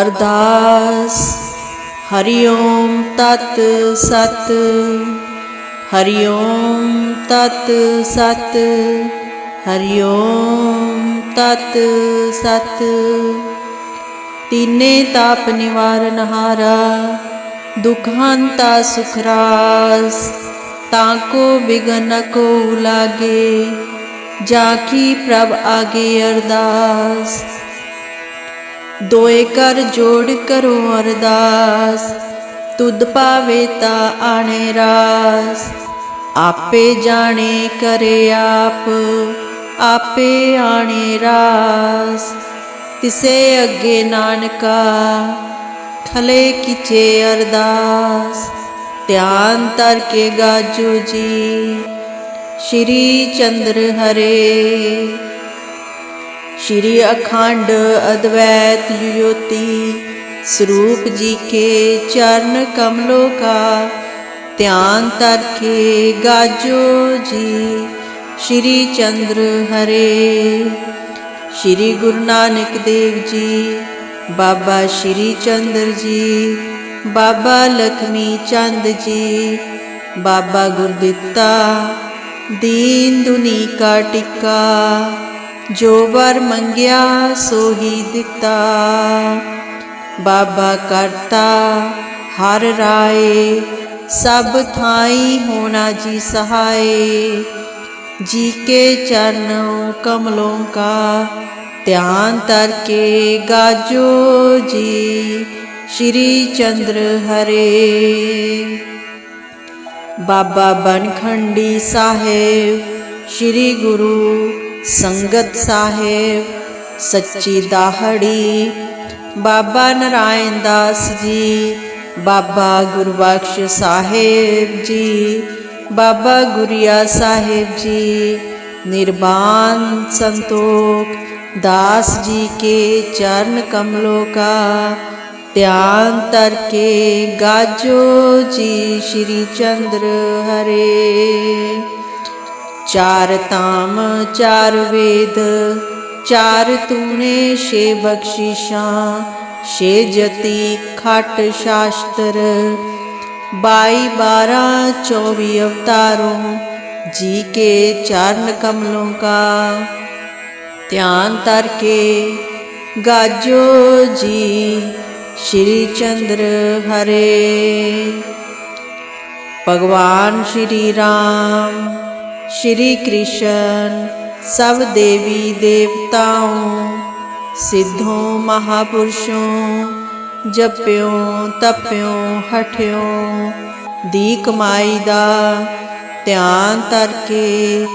ਅਰਦਾਸ। ਹਰੀ ਓਮ ਤਤ ਸਤ। ਹਰੀ ਓਮ ਤਤ ਸਤ। ਹਰੀ ਓਮ ਤਤ ਸਤ। ਤੀਨੇ ਤਾਪ ਨਿਵਾਰਨ ਹਾਰਾ ਦੁਖ ਹੰਤਾ ਸੁਖ ਰਾਸ। ਤਾਕੋ ਬਿਗਨ ਕੋ ਲਾਗੇ। ਜਾ ਕੀ ਪ੍ਰਭ ਆਗੇ ਅਰਦਾਸ। ਦੋਏ ਕਰ ਜੋੜ ਕਰੋ ਅਰਦਾਸ। ਤੁਧ ਪਾਵੇ ਤਾ ਆਣੇ ਰਾਸ। ਆਪੇ ਜਾਣੇ ਕਰੇ ਆਪ, ਆਪੇ ਆਣੇ ਰਾਸ। ਤਿਸੇ ਅੱਗੇ ਨਾਨਕਾ, ਖਲੇ ਕਿਚੇ ਅਰਦਾਸ। ਧਿਆਨ ਤਰ ਕੇ ਗਾਜੂ ਜੀ, ਸ਼੍ਰੀ ਚੰਦਰ ਹਰੇ। ਸ਼੍ਰੀ ਅਖੰਡ ਅਦਵੈਤ ਜੋਤੀ ਸਰੂਪ ਜੀ ਕੇ ਚਰਨ ਕਮਲੋं का ਧਿਆਨ ਤਰ ਕੇ ਗਾਜੋ ਜੀ, ਸ਼੍ਰੀ ਚੰਦਰ ਹਰੇ। ਸ਼੍ਰੀ ਗੁਰੂ ਨਾਨਕ ਦੇਵ ਜੀ, ਬਾਬਾ ਸ਼੍ਰੀ ਚੰਦਰ ਜੀ, ਬਾਬਾ ਲਖਮੀ ਚੰਦ ਜੀ, ਬਾਬਾ ਗੁਰਦਿੱਤਾ, ਦੀਨ ਦੁਨੀ ਕਾ ਟਿੱਕਾ। ਜੋ ਵਰ ਮੰਗਿਆ ਸੋ ਹੀ ਦਿੱਤਾ। ਬਾਬਾ ਕਰਤਾ ਹਰ ਰਾਏ, ਸਭ ਥਾਈ ਹੋਣਾ ਜੀ ਸਹਾਏ। ਜੀ ਕੇ ਚਰਨੋਂ ਕਮਲੋਂ ਕਾ, ਧਿਆਨ ਤਰ ਕੇ ਗਾਜੋ ਜੀ, ਸ਼੍ਰੀ ਚੰਦਰ ਹਰੇ। ਬਾਬਾ ਬਨਖੰਡੀ ਸਾਹਿਬ, ਸ਼੍ਰੀ ਗੁਰੂ ਸੰਗਤ ਸਾਹਿਬ ਸੱਚੀ ਦਾਹੜੀ ਬਾਬਾ ਨਰਾਇਣ ਦਾਸ ਜੀ ਬਾਬਾ ਗੁਰਬਖਸ਼ ਸਾਹਿਬ ਜੀ ਬਾਬਾ ਗੁਰੀਆ ਸਾਹਿਬ ਜੀ ਨਿਰਵਾਨ ਸੰਤੋਖ दास जी के चरण कमलों का ध्यान तर के गाजो जी श्री चंद्र हरे चार ताम चार वेद चार तूने शे बख्शिशा शे जति खट शास्त्र बाई बारह चौबी अवतारों जी के चरण कमलों का ਧਿਆਨ ਤਰ ਕੇ ਗਾਜੋ ਜੀ ਸ਼੍ਰੀ ਚੰਦਰ ਹਰੇ ਭਗਵਾਨ ਸ਼੍ਰੀ ਰਾਮ ਸ਼੍ਰੀ ਕ੍ਰਿਸ਼ਨ ਸਭ ਦੇਵੀ ਦੇਵਤਾओं ਸਿੱਧੋਂ ਮਹਾਪੁਰਸ਼ੋਂ ਜਪਿਓ, ਤਪਿਓ, ਹਠਿਓ ਦੀ ਕਮਾਈ ਦਾ ਧਿਆਨ ਤਰਕੇ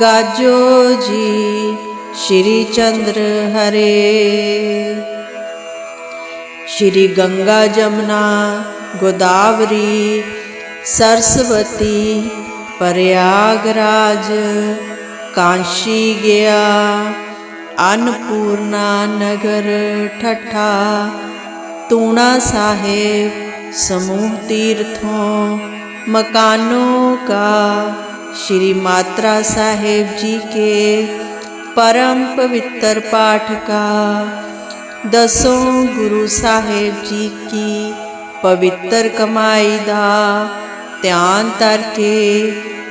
ਗਾਜੋ ਜੀ, ਸ਼੍ਰੀ ਚੰਦਰ ਹਰੇ। ਸ਼੍ਰੀ ਗੰਗਾ ਜਮਨਾ, ਗੋਦਾਵਰੀ, ਸਰਸਵਤੀ ਪ੍ਰਯਾਗਰਾਜ ਕਾਂਸ਼ੀ ਗਿਆ ਅਨਪੂਰਨਾ ਨਗਰ ਠੱਠਾ ਤੂਣਾ ਸਾਹਿਬ ਸਮੂਹ ਤੀਰਥੋਂ ਮਕਾਨों का श्री मात्रा साहेब जी के परम पवित्र पाठ का दसों गुरु साहेब जी की पवित्र कमाई दा ध्यान तर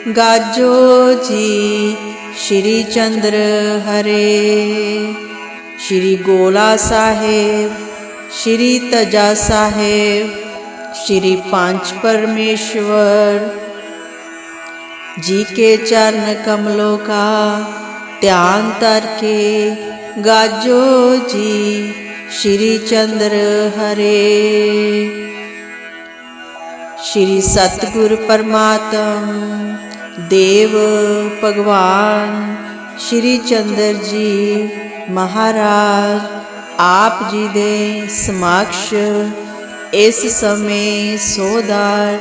ਗਾਜੋ ਜੀ, ਸ਼੍ਰੀ ਚੰਦਰ ਹਰੇ। ਸ਼੍ਰੀ ਗੋਲਾ ਸਾਹਿਬ, ਸ਼੍ਰੀ ਤਜਾ ਸਾਹਿਬ, ਸ਼੍ਰੀ ਪੰਜ ਪਰਮੇਸ਼ਵਰ। ਜੀ ਕੇ ਚਰਨ ਕਮਲੋ ਕਾ, ਧਿਆਨ ਤਰ ਕੇ ਗਾਜੋ ਜੀ, ਸ਼੍ਰੀ ਚੰਦਰ ਹਰੇ। ਸ਼੍ਰੀ ਸਤਗੁਰ ਪਰਮਾਤਮ परमात्म देव भगवान श्री चंद्र जी महाराज ਆਪ ਜੀ ਦੇ ਸਮਕਸ਼ ਇਸ ਸਮੇਂ ਸੋਦਾਰ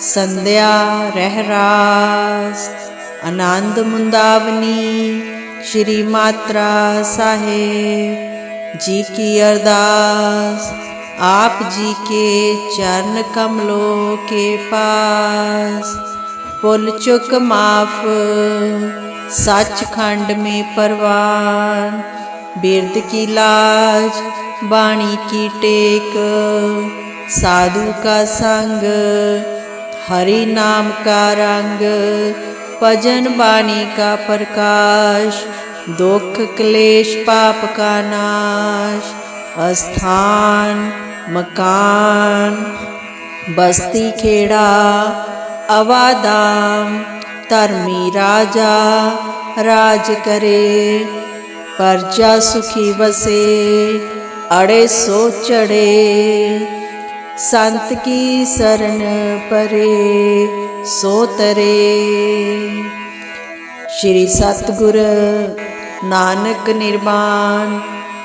ਸੰਧਿਆ ਰਹਿਰਾਸ ਆਨੰਦ ਮੁੰਦਾਵਨੀ ਸ਼੍ਰੀ ਮਾਤਰਾ ਸਾਹਿਬ ਜੀ ਕੀ ਅਰਦਾਸ आप जी के चरण कमलों के पास पुल चुक माफ़, सचखंड में परवान। बिरद की लाज, बाणी की टेक, साधु का संग, हरि नाम का रंग, भजन बाणी का प्रकाश, दुख, क्लेश, पाप का नाश स्थान मकान, बस्ती, खेड़ा ਅਵਾਦਾਮ ਧਰਮੀ ਰਾਜਾ, ਰਾਜ ਕਰੇ। ਪਰਜਾ ਸੁਖੀ ਵਸੇ, ਅੜੇ ਸੋ ਚੜੇ। ਸੰਤ ਕੀ ਸਰਨ ਪਰੇ, ਸੋ ਤਰੇ। ਸ਼੍ਰੀ ਸਤਗੁਰ ਨਾਨਕ ਨਿਰਮਾਨ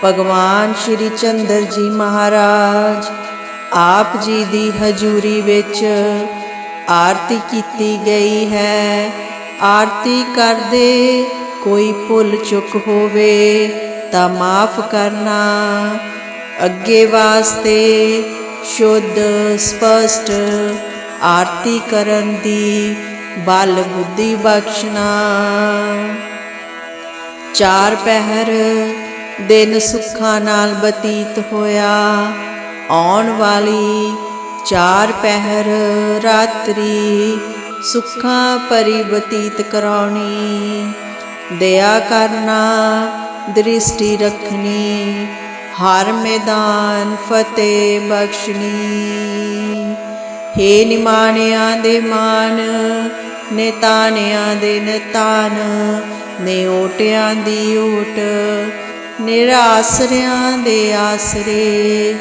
ਭਗਵਾਨ ਸ਼੍ਰੀ ਚੰਦਰ ਜੀ ਮਹਾਰਾਜ, ਆਪ ਜੀ ਦੀ ਹਜ਼ੂਰੀ ਵਿੱਚ ਆਰਤੀ ਕੀਤੀ ਗਈ ਹੈ। ਆਰਤੀ ਕਰਦੇ ਕੋਈ ਭੁੱਲ ਚੁੱਕ ਹੋਵੇ ਤਾਂ ਮਾਫ ਕਰਨਾ। ਅੱਗੇ ਵਾਸਤੇ ਸ਼ੁੱਧ, ਸਪਸ਼ਟ ਆਰਤੀ ਕਰਨ ਦੀ ਬਲ ਬੁੱਧੀ ਬਖਸ਼ਣਾ। ਚਾਰ ਪਹਿਰ ਦਿਨ ਸੁੱਖਾਂ ਨਾਲ ਬਤੀਤ ਹੋਇਆ। ਆਉਣ ਵਾਲੀ ਚਾਰ ਪਹਿਰ ਰਾਤਰੀ ਸੁੱਖਾਂ ਭਰੀ ਬਤੀਤ ਕਰਾਉਣੀ। ਦਇਆ ਕਰਨਾ, ਦ੍ਰਿਸ਼ਟੀ ਰੱਖਣੀ, ਹਰ ਮੈਦਾਨ ਫਤਿਹ ਬਖਸ਼ਣੀ। ਹੇ ਨਿਮਾਣਿਆਂ ਦੇ ਮਾਨ ਨੇ ਤਾਣਿਆਂ ਦੇ ਨਤਾਨ ਨੇ ਓਟਿਆਂ ਦੀ ਓਟ ਨਿਰਾਸਰਿਆਂ ਦੇ ਆਸਰੇ।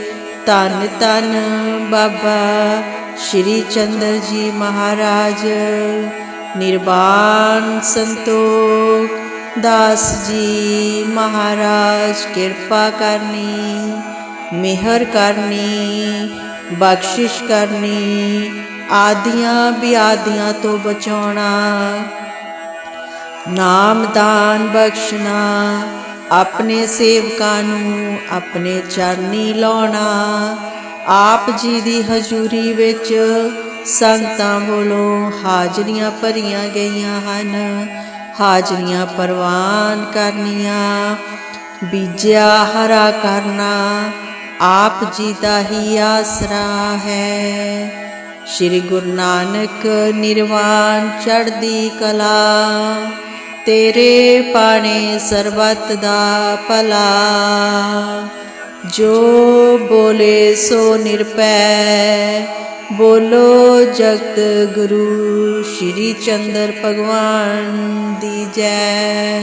ਤਨ ਤਨ ਬਾਬਾ ਸ਼੍ਰੀ ਚੰਦਰ ਜੀ ਮਹਾਰਾਜ। ਨਿਰਵਾਣ ਸੰਤੋਖ ਦਾਸ ਜੀ ਮਹਾਰਾਜ, ਕਿਰਪਾ ਕਰਨੀ, ਮਿਹਰ ਕਰਨੀ, ਬਖਸ਼ਿਸ਼ ਕਰਨੀ, ਆਦੀਆਂ ਬਿਆਦੀਆਂ ਤੋਂ ਬਚਾਉਣਾ। ਨਾਮ ਦਾਨ ਬਖਸ਼ਣਾ ਆਪਣੇ ਸੇਵਕਾਂ ਨੂੰ ਆਪਣੇ ਚਰਨੀ ਲਾਉਣਾ। ਆਪ ਜੀ ਦੀ ਹਜ਼ੂਰੀ ਵਿੱਚ ਸੰਤਾਂ ਵੱਲੋਂ ਹਾਜ਼ਰੀਆਂ ਭਰੀਆਂ ਗਈਆਂ ਹਨ। ਹਾਜ਼ਰੀਆਂ ਪ੍ਰਵਾਨ ਕਰਨੀਆਂ, ਬੀਜਿਆ ਹਰਾ ਕਰਨਾ, ਆਪ ਜੀ ਦਾ ਹੀ ਆਸਰਾ ਹੈ। ਸ਼੍ਰੀ ਗੁਰੂ ਨਾਨਕ ਨਿਰਵਾਣ ਚੜ੍ਹਦੀ ਕਲਾ। ਤੇਰੇ ਪਾਣੇ ਸਰਬੱਤ ਦਾ ਭਲਾ। ਜੋ ਬੋਲੇ ਸੋ ਨਿਰਪੈ। ਬੋਲੋ ਜਗਤ ਗੁਰੂ ਸ਼੍ਰੀ ਚੰਦਰ ਭਗਵਾਨ ਦੀ ਜੈ।